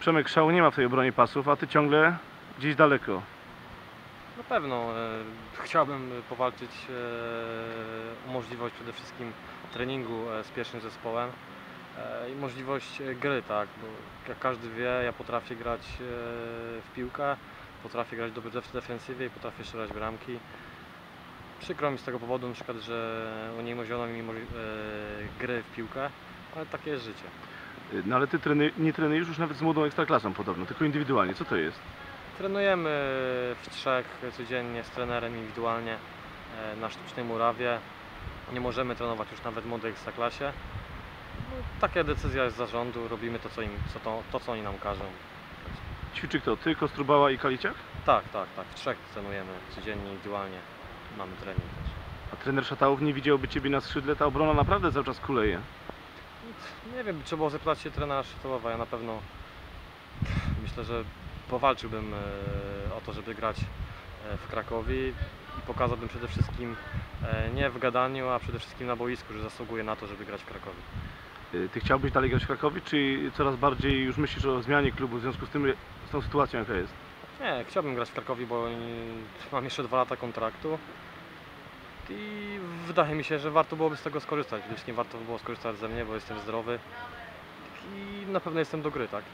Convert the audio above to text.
Przemek szału nie ma w tej obronie pasów, a ty ciągle gdzieś daleko. Na pewno e, chciałbym powalczyć e, o możliwość przede wszystkim treningu e, z pierwszym zespołem e, i możliwość e, gry, tak, bo jak każdy wie, ja potrafię grać e, w piłkę, potrafię grać dobrze w defensywie i potrafię strzelać bramki. Przykro mi z tego powodu, na przykład, że uniemożliwiono mi e, gry w piłkę, ale takie jest życie. No ale ty treny, nie trenujesz już nawet z młodą ekstraklasą podobno, tylko indywidualnie. Co to jest? Trenujemy w trzech codziennie z trenerem indywidualnie e, na sztucznej murawie. Nie możemy trenować już nawet w młodej ekstraklasie. No, taka decyzja jest zarządu, robimy to co, im, co, to, to, co oni nam każą. Ćwiczy kto? Ty, Kostrubała i Kaliciak? Tak, tak, tak. W trzech trenujemy codziennie indywidualnie. Mamy trening też. A trener Szatałów nie widziałby ciebie na skrzydle, ta obrona naprawdę cały czas kuleje. Nie wiem, trzeba było zapytać się trenera Szytołowa. Ja na pewno myślę, że powalczyłbym e, o to, żeby grać e, w Krakowie i pokazałbym przede wszystkim e, nie w gadaniu, a przede wszystkim na boisku, że zasługuje na to, żeby grać w Krakowie. Ty chciałbyś dalej grać w Krakowie, czy coraz bardziej już myślisz o zmianie klubu w związku z tym, z tą sytuacją jaka jest? Nie, chciałbym grać w Krakowie, bo mam jeszcze dwa lata kontraktu i wydaje mi się, że warto byłoby z tego skorzystać. Wszystkim warto by było skorzystać ze mnie, bo jestem zdrowy i na pewno jestem do gry, tak?